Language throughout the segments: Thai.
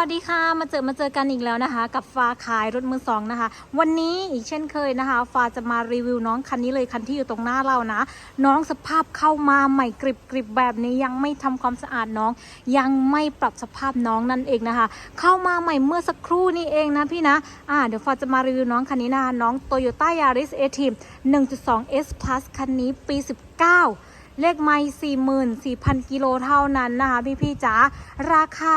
วัสดีค่ะ มาเจอมาเจอกันอีกแล้วนะคะ กับฟ้าขายรถมือสองนะคะ วันนี้อีกเช่นเคยนะคะ ฟ้าจะมารีวิวน้องคันนี้เลยคันที่อยู่ตรงหน้าเรานะ น้องสภาพเข้ามาใหม่กริบกริบแบบนี้ยังไม่ทำความสะอาดน้อง ยังไม่ปรับสภาพน้องนั่นเองนะคะ เข้ามาใหม่เมื่อสักครู่นี้เองนะพี่นะอ่าเดี๋ยวฟ้าจะมารีวิวน้องคันนี้นะคะน้อง Toyota Yaris a t 1.2 S Plus คันนี้ปี 19เลขไม่สี่หมื่นสี่พันกิโลเท่านั้นนะคะ พี่พี่ๆจ๋า ราคา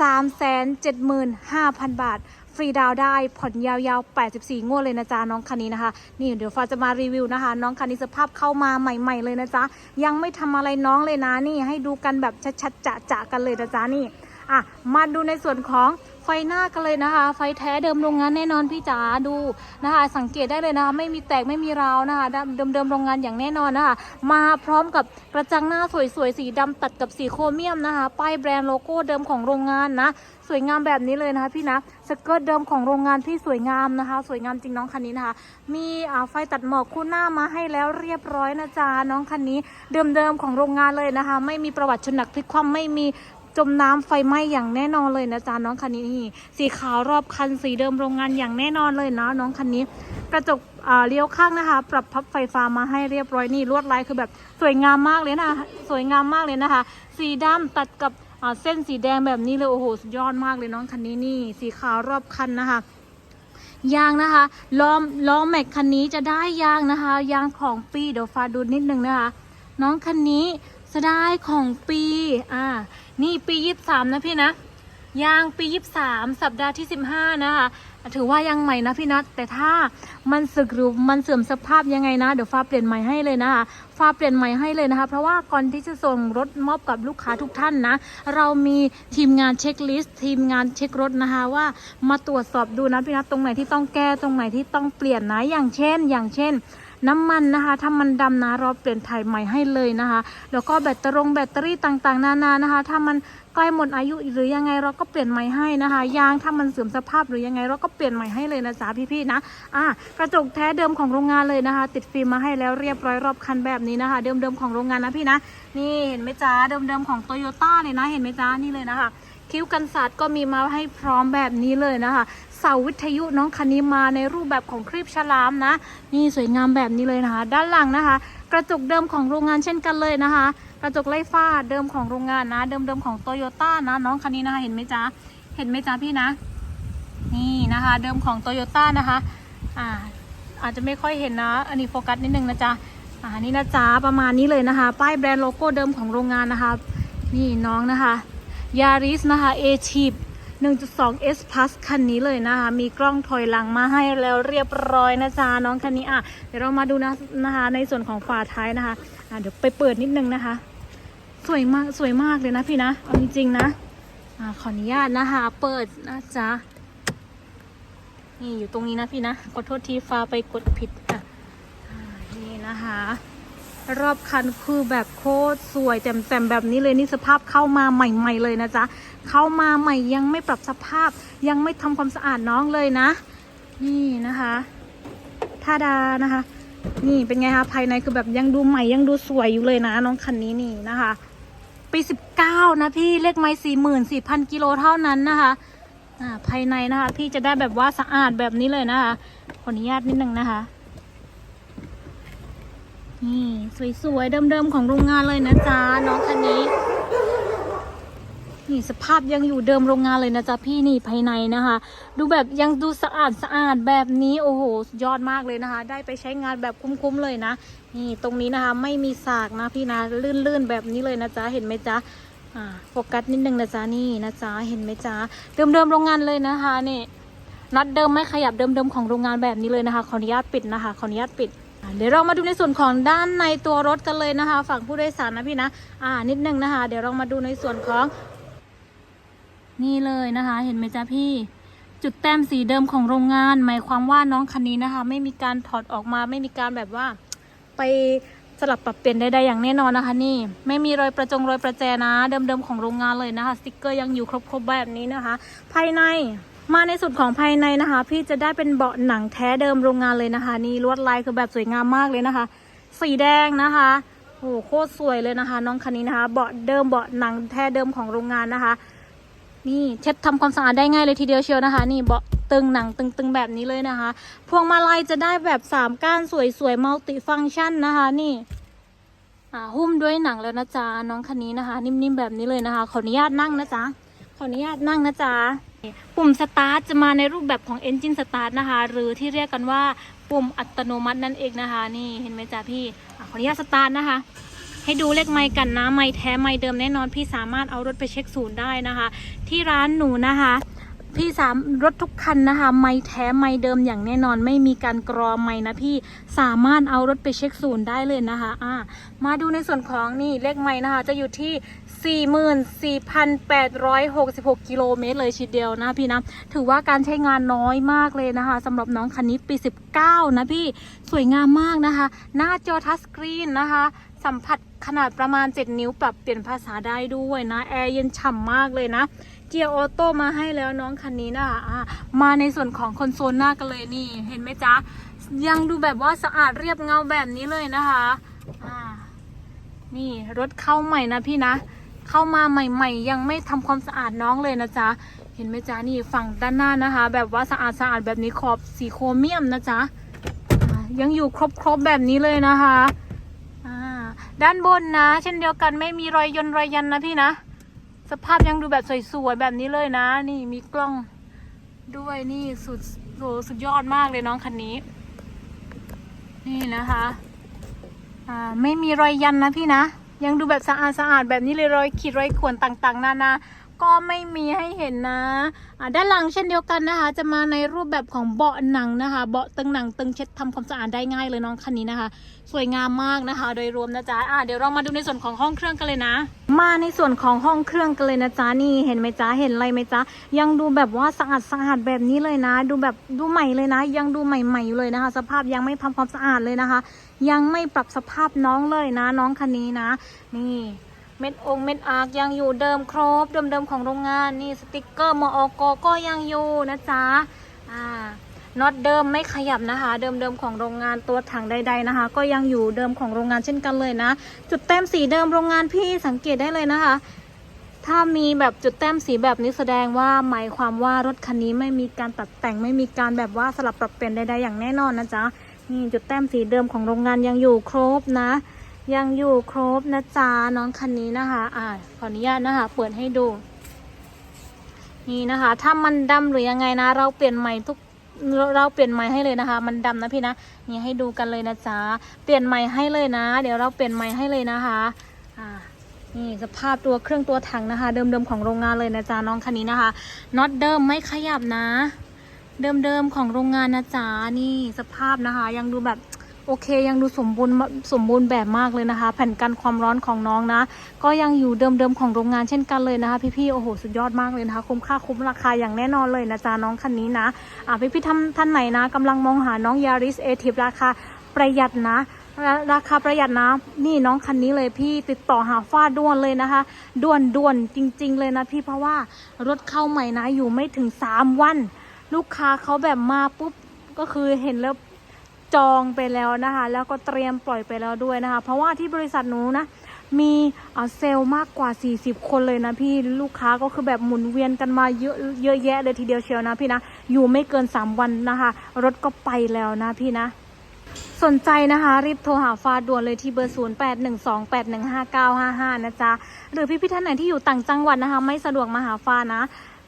375,000 บาท ฟรีดาวได้ผ่อนยาวๆ 84 งวดเลยนะจ๊ะ น้องคันนี้นะคะ นี่เดี๋ยวฟ้าจะมารีวิวนะคะ น้องคันนี้สภาพเข้ามาใหม่ ๆ เลยนะจ๊ะ ยังไม่ทำอะไรน้องเลยนะ นี่ให้ดูกันแบบชัดๆจะๆกันเลยนะจ๊ะนี่อะมาดูในส่วนของ ไฟหน้ากันเลยนะคะ ไฟแท้เดิมโรงงานแน่นอนพี่จ๋าดูนะคะ สังเกตได้เลยนะคะ ไม่มีแตกไม่มีราวนะคะเดิมเดิมโรงงานอย่างแน่นอนนะคะ มาพร้อมกับกระจังหน้าสวยๆสีดำตัดกับสีโครเมียมนะคะป้ายแบรนด์โลโก้เดิมของโรงงานนะสวยงามแบบนี้เลยนะคะพี่นะสเกิร์ตเดิมของโรงงานที่สวยงามนะคะ สวยงามจริงน้องคันนี้นะคะ มีไฟตัดหมอกคู่หน้ามาให้แล้วเรียบร้อยนะจ๊ะน้องคันนี้เดิมๆของโรงงานเลยนะคะ ไม่มีประวัติชนหนักพลิกคว่ำไม่มี จมน้ำไฟไหม้อย่างแน่นอนเลยนะจ๊ะน้องคันนี้นี่สีขาวรอบคันสีเดิมโรงงานอย่างแน่นอนเลยนะน้องคันนี้ กระจกอ่าเลี้ยวข้างนะคะ ปรับพับไฟฟ้ามาให้เรียบร้อยนี่ลวดลายคือแบบสวยงามมากเลยนะสวยงามมากเลยนะคะ สีดำตัดกับเส้นสีแดงแบบนี้เลยโอ้โหสุดยอดมากเลยน้องคันนี้นี่ สีขาวรอบคันนะคะยางนะคะล้อมล้อแม็กคันนี้จะได้ยางนะคะ ยางของปีเดี๋ยวฟาดูนิดนึงนะคะ น้องคันนี้จะได้ของปีอ่า นี่ปียี่สามนะพี่นะยางปียี่สามสัปดาห์ที่สิบห้านะคะถือว่ายังใหม่นะพี่นะแต่ถ้ามันสึกหรือมันเสื่อมสภาพยังไงนะเดี๋ยวฟ้าเปลี่ยนใหม่ให้เลยนะคะฟ้าเปลี่ยนใหม่ให้เลยนะคะ เพราะว่าก่อนที่จะส่งรถมอบกับลูกค้าทุกท่านนะ เรามีทีมงานเช็คลิสต์ทีมงานเช็ครถนะคะว่ามาตรวจสอบดูนะพี่นะตรงไหนที่ต้องแก้ตรงไหนที่ต้องเปลี่ยนนะอย่างเช่น อย่างเช่น น้ำมันนะคะ ถ้ามันดำนะเราเปลี่ยนถ่ายใหม่ให้เลยนะคะ แล้วก็แบตเตอรี่แบตเตอรี่ต่างๆ นานานะคะ ถ้ามันใกล้หมดอายุหรือยังไงเราก็เปลี่ยนใหม่ให้นะคะ ยางถ้ามันเสื่อมสภาพหรือยังไงเราก็เปลี่ยนใหม่ให้เลยนะจ๊ะพี่ๆนะอะกระจกแท้เดิมของโรงงานเลยนะคะ ติดฟิล์มมาให้แล้วเรียบร้อยรอบคันแบบนี้นะคะ เดิมๆของโรงงานนะพี่นะ นี่เห็นไหมจ๊ะเดิมๆของโตโยต้าเลยนะ เห็นไหมจ๊ะนี่เลยนะคะ คิ้วกันศาสตร์ก็มีมาให้พร้อมแบบนี้เลยนะคะ เสาวิทยุน้องคันนี้มาในรูปแบบของครีบฉลามนะ นี่สวยงามแบบนี้เลยนะคะ ด้านหลังนะคะ กระจกเดิมของโรงงานเช่นกันเลยนะคะ กระจกไล่ฟ้าเดิมของโรงงานนะ เดิมๆของโตโยต้านะ น้องคันนี้นะคะเห็นไหมจ๊ะเห็นไหมจ๊ะพี่นะ นี่นะคะ เดิมของโตโยต้านะคะอ่าอาจจะไม่ค่อยเห็นนะ อันนี้โฟกัสนิดนึงนะจ๊ะอ่านี่นะจ๊ะประมาณนี้เลยนะคะ ป้ายแบรนด์โลโก้เดิมของโรงงานนะคะ นี่น้องนะคะยาริสนะคะ a อชีพ 1.2 S Plus คันนี้เลยนะคะ มีกล้องถอยหลังมาให้แล้วเรียบร้อยนะจ๊ะน้องคันนี้อะเดี๋ยวเรามาดูนะนะคะในส่วนของฝาท้ายนะคะอะเดี๋ยวไปเปิดนิดนึงนะคะ สวยมากสวยมากเลยนะพี่นะเอาจริงๆนะอ่าขออนุญาตนะคะ เปิดนะจ๊ะนี่อยู่ตรงนี้นะพี่นะขอโทษทีฟ้าไปกดผิดอะนี่นะคะ รอบคันคือแบบโคตรสวยแจ่มๆแบบนี้เลยนี่สภาพเข้ามาใหม่ ๆ เลยนะจ๊ะเข้ามาใหม่ยังไม่ปรับสภาพ ยังไม่ทำความสะอาดน้องเลยนะ นี่นะคะท่าดานะคะ นี่เป็นไงคะภายในคือแบบยังดูใหม่ยังดูสวยอยู่เลยนะ น้องคันนี้นี่นะคะปีสิบเก้านะพี่เลขไม้สี่หมื่นสี่พันกิโลเท่านั้นนะคะอ่าภายในนะคะ พี่จะได้แบบว่าสะอาดแบบนี้เลยนะคะขออนุญาตนิดนึงนะคะ นี่สวยๆ เดิมๆ ของโรงงานเลยนะจ๊ะน้องคันนี้ นี่สภาพยังอยู่เดิมโรงงานเลยนะจ๊ะพี่นี่ภายในนะคะ ดูแบบยังดูสะอาดสะอาดแบบนี้โอ้โหยอดมากเลยนะคะ ได้ไปใช้งานแบบคุ้มๆเลยนะ นี่ตรงนี้นะคะไม่มีสากนะพี่นะลื่นๆแบบนี้เลยนะจ๊ะเห็นไหมจ๊ะโฟกัสนิดนึงนะจ๊ะนี่นะจ๊ะเห็นไหมจ๊ะเดิมๆโรงงานเลยนะคะนี่นัดเดิมไม่ขยับเดิมๆของโรงงานแบบนี้เลยนะคะขออนุญาตปิดนะคะขออนุญาตปิด เดี๋ยวเรามาดูในส่วนของด้านในตัวรถกันเลยนะคะ ฝั่งผู้โดยสารนะพี่นะ อ่า นิดนึงนะคะ เดี๋ยวเรามาดูในส่วนของ นี่เลยนะคะ เห็นไหมจ๊ะพี่จุดแต้มสีเดิมของโรงงาน หมายความว่าน้องคันนี้นะคะ ไม่มีการถอดออกมาไม่มีการแบบว่า ไปสลับปรับเปลี่ยนใดๆอย่างแน่นอนนะคะ นี่ ไม่มีรอยประจงรอยประแจนะ เดิมๆของโรงงานเลยนะคะสติกเกอร์ยังอยู่ครบๆแบบนี้นะคะ ภายใน มาในส่วนของภายในนะคะ พี่จะได้เป็นเบาะหนังแท้เดิมโรงงานเลยนะคะ นี่ลวดลายคือแบบสวยงามมากเลยนะคะ สีแดงนะคะโอ้โหโคตรสวยเลยนะคะ น้องคันนี้นะคะ เบาะเดิมเบาะหนังแท้เดิมของโรงงานนะคะ นี่เช็ดทำความสะอาดได้ง่ายเลยทีเดียวเชียวนะคะ นี่เบาะตึงหนังตึงๆแบบนี้เลยนะคะ พวงมาลัยจะได้แบบสามก้านสวยๆมัลติฟังชันนะคะ นี่อ่าหุ้มด้วยหนังแล้วนะจ๊ะน้องคันนี้นะคะ นิ่มๆแบบนี้เลยนะคะขออนุญาตนั่งนะจ๊ะขออนุญาตนั่งนะจ๊ะ ปุ่มสตาร์ทจะมาในรูปแบบของ Engine Start นะคะ หรือที่เรียกกันว่าปุ่มอัตโนมัตินั่นเองนะคะ นี่เห็นไหมจ๊ะพี่อขออนุญาตสตาร์ทนะคะ ให้ดูเลขไม้กันนะไม้แท้ไม้เดิมแน่นอนพี่สามารถเอารถไปเช็คศูนย์ได้นะคะ ที่ร้านหนูนะคะ พี่สามรถทุกคันนะคะ ไม่แท้ไม่เดิมอย่างแน่นอนไม่มีการกรอไม่นะพี่สามารถเอารถไปเช็คศูนย์ได้เลยนะคะอ่ามาดูในส่วนของนี่เลขไม่นะคะ จะอยู่ที่ 44,866 กิโลเมตรเลยทีเดียวนะพี่นะ ถือว่าการใช้งานน้อยมากเลยนะคะสำหรับน้องคันนี้ปี 19 นะพี่สวยงามมากนะคะ หน้าจอทัชสกรีนนะคะ สัมผัสขนาดประมาณ 7 นิ้วปรับเปลี่ยนภาษาได้ด้วยนะ แอร์เย็นฉ่ำมากเลยนะ เกียร์ออโต้มาให้แล้วน้องคันนี้นะคะอะมาในส่วนของคอนโซลหน้ากันเลยนี่เห็นไหมจ๊ะ ยังดูแบบว่าสะอาดเรียบเงาแบบนี้เลยนะคะอ่านี่รถเข้าใหม่นะพี่นะ เข้ามาใหม่ ๆ ยังไม่ทำความสะอาดน้องเลยนะจ๊ะ เห็นไหมจ๊ะนี่ฝั่งด้านหน้านะคะ แบบว่าสะอาดสะอาดแบบนี้ขอบสีโครเมียมนะจ๊ะยังอยู่ครบๆแบบนี้เลยนะคะ ด้านบนนะ เช่นเดียวกันไม่มีรอยยนรอยยันนะพี่นะ สภาพยังดูแบบสวยๆแบบนี้เลยนะ นี่มีกล้องด้วยนี่สุดโหสุดยอดมากเลยน้องคันนี้ นี่นะคะอ่าไม่มีรอยยันนะพี่นะ ยังดูแบบสะอาดสะอาดแบบนี้เลยรอยขีดรอยข่วนต่างๆ นานา ก็ไม่มีให้เห็นนะอ่าด้านหลังเช่นเดียวกันนะคะ จะมาในรูปแบบของเบาะหนังนะคะ เบาะตึงหนังตึงเช็ดทำความสะอาดได้ง่ายเลยน้องคันนี้นะคะ สวยงามมากนะคะ โดยรวมนะจ๊ะะเดี๋ยวเรามาดูในส่วนของห้องเครื่องกันเลยนะ มาในส่วนของห้องเครื่องกันเลยนะจ๊ะนี่เห็นไหมจ๊ะเห็นอะไรไหมจ๊ะยังดูแบบว่าสะอาดสะอาดแบบนี้เลยนะ ดูแบบดูใหม่เลยนะ ยังดูใหม่ๆอยู่เลยนะคะ สภาพยังไม่ทำความสะอาดเลยนะคะ ยังไม่ปรับสภาพน้องเลยนะ น้องคันนี้นะ นี่ เม็ดองเม็ดอาร์กยังอยู่เดิมครบเดิมๆของโรงงานนี่สติกเกอร์มอกก็ยังอยู่นะจ๊ะอ่าน็อตเดิมไม่ขยับนะคะ เดิมๆของโรงงานตัวถังใด ๆนะคะ ก็ยังอยู่เดิมของโรงงานเช่นกันเลยนะ จุดแต้มสีเดิมโรงงานพี่สังเกตได้เลยนะคะ ถ้ามีแบบจุดแต้มสีแบบนี้แสดงว่าหมายความว่ารถคันนี้ไม่มีการตัดแต่งไม่มีการแบบว่าสลับปรับเปลี่ยนใดๆอย่างแน่นอนนะจ๊ะนี่จุดแต้มสีเดิมของโรงงานยังอยู่ครบนะ ยังอยู่ครบนะจ๊ะน้องคันนี้นะคะ อ่าขออนุญาตนะคะ เปิดให้ดู นี่นะคะ ถ้ามันดำหรือยังไงนะ เราเปลี่ยนใหม่ทุกเราเราเปลี่ยนใหม่ให้เลยนะคะ มันดำนะพี่นะนี่ให้ดูกันเลยนะจ๊ะเปลี่ยนใหม่ให้เลยนะ เดี๋ยวเราเปลี่ยนใหม่ให้เลยนะคะอ่านี่สภาพตัวเครื่องตัวถังนะคะ เดิมๆของโรงงานเลยนะจ๊ะน้องคันนี้นะคะน็อตเดิมไม่ขยับนะ เดิมๆของโรงงานนะจ๊ะนี่สภาพนะคะ ยังดูแบบ โอเคยังดูสมบูรณ์สมบูรณ์แบบมากเลยนะคะ แผ่นกันความร้อนของน้องนะ ก็ยังอยู่เดิมๆของโรงงานเช่นกันเลยนะคะ พี่ๆโอ้โหสุดยอดมากเลยนะคะ คุ้มค่าคุ้มราคาอย่างแน่นอนเลยนะจ๊ะน้องคันนี้นะอ่าพี่ๆท่านท่านไหนนะกำลังมองหาน้องยาริสเอทิฟราคาประหยัดนะราราคาประหยัดนะนี่น้องคันนี้เลยพี่ติดต่อหาฟ้าด่วนเลยนะคะด่วนด่วนจริง ๆ เลยนะพี่เพราะว่ารถเข้าใหม่นะอยู่ไม่ถึง 3 วัน ลูกค้าเขาแบบมาปุ๊บก็คือเห็นแล้ว จองไปแล้วนะคะ แล้วก็เตรียมปล่อยไปแล้วด้วยนะคะ เพราะว่าที่บริษัทหนูนะ มีเซลล์มากกว่า 40 คนเลยนะพี่ลูกค้าก็คือแบบหมุนเวียนกันมาเยอะเยอะแยะเลยทีเดียวเชียวนะพี่นะ อยู่ไม่เกิน 3 วันนะคะ รถก็ไปแล้วนะพี่นะสนใจนะคะ รีบโทรหาฟ้าด่วนเลยที่เบอร์ 0 8 1 2 8 1 5 9 5 5 นะจ๊ะ หรือพี่พี่ท่านไหนที่อยู่ต่างจังหวัดนะคะ ไม่สะดวกมาหาฟ้านะ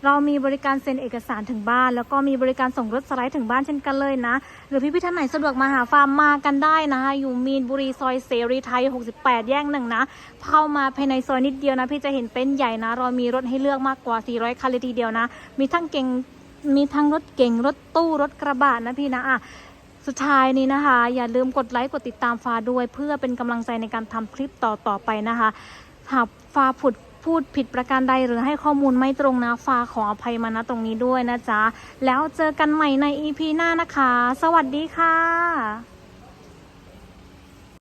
เรามีบริการเซ็นเอกสารถึงบ้าน แล้วก็มีบริการส่งรถสไลด์ถึงบ้านเช่นกันเลยนะ หรือพี่พี่ท่านไหนสะดวกมาหาฟาร์มมากันได้นะคะ อยู่มีนบุรีซอยเสรีไทย 68 แยกหนึ่งนะ เข้ามาภายในซอยนิดเดียวนะ พี่จะเห็นเป็นใหญ่นะ เรามีรถให้เลือกมากกว่า 400 คันเลยทีเดียวนะ มีทั้งเก่งมีทั้งรถเก่งรถตู้รถกระบะนะพี่นะอะสุดท้ายนี้นะคะ อย่าลืมกดไลค์กดติดตามฟ้าด้วย เพื่อเป็นกำลังใจในการทำคลิปต่อต่อๆไปนะคะหากฟ้าผุด พูดผิดประการใดหรือให้ข้อมูลไม่ตรงนะฟ้าขออภัยมาณตรงนี้ด้วยนะจ๊ะ แล้วเจอกันใหม่ใน EP หน้านะคะ สวัสดีค่ะ